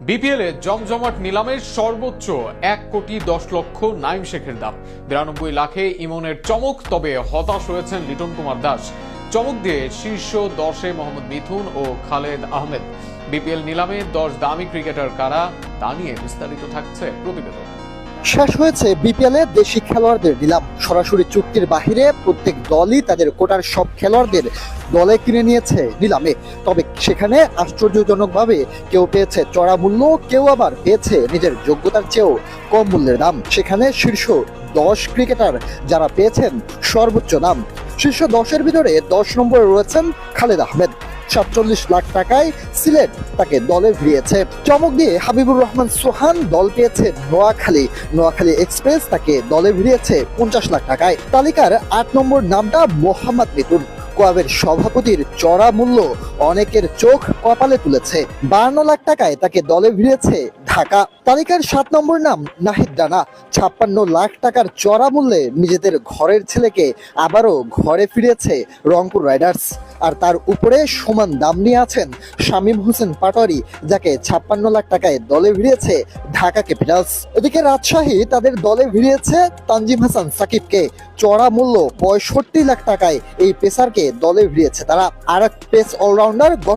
BPL জমজমাট নিলামের সর্বোচ্চ এক কোটি দশ লক্ষ নাইম শেখের দাম বিরানব্বই লাখে ইমনের চমক, তবে হতাশ হয়েছেন লিটন কুমার দাস। চমক দিয়ে শীর্ষ দশে মোহাম্মদ মিথুন ও খালেদ আহমেদ। বিপিএল নিলামে দশ দামি ক্রিকেটার কারা, তা নিয়ে বিস্তারিত থাকছে প্রতিবেদন। শেষ হয়েছে বিপিএলে দেশি খেলোয়াড়দের নিলাম। সরাসরি চুক্তির বাহিরে প্রত্যেক দলই তাদের কোটার সব খেলোয়াড়দের দলে কিনে নিয়েছে নিলামে। তবে সেখানে আশ্চর্যজনকভাবে কেউ পেয়েছে চড়া মূল্য, কেউ আবার পেয়েছে নিজের যোগ্যতার চেয়েও কম মূল্যের দাম। সেখানে শীর্ষ দশ ক্রিকেটার যারা পেয়েছেন সর্বোচ্চ দাম। শীর্ষ দশের ভিতরে দশ নম্বরে রয়েছেন খালেদ আহমেদ। সাতচল্লিশ লাখ টাকায় সিলেট তাকে দলে ভিড়িয়েছে। চমক দিয়ে হাবিবুর রহমান সোহান দল পেয়েছে নোয়াখালী। নোয়াখালী এক্সপ্রেস তাকে দলে ভিড়িয়েছে পঞ্চাশ লাখ টাকায়। তালিকার আট নম্বর নামটা মোহাম্মদ মিতুন। কোয়াবের সভাপতির চড়া মূল্য অনেকের চোখ কপালে তুলেছে। বান্ন লাখ টাকায় তাকে দলে ভিড়িয়েছে ঢাকা। তালিকার সাত নম্বর নাম নাহিদ রানা। ছাপ্পান্ন লাখ টাকার চড়া মূল্যে নিজেদের ঘরের ছেলেকে আবারও ঘরে ফিরেছে রংপুর রাইডার্স। আর তার উপরে সমান দাম নিয়ে আছেন শামীম হোসেন পাটোয়ারি, যাকে ছাপ্পান্ন লাখ টাকায় দলে ভিড়িয়েছে ঢাকা ক্যাপিটালস। এদিকে রাজশাহী তাদের দলে ভিড়িয়েছে তানজিম হাসান সাকিবকে। চড়া মূল্য পঁয়ষট্টি লাখ টাকায় এই পেসারকে দলে ভিড়িয়েছে তারা। আর এক পেস অলরাউন্ডার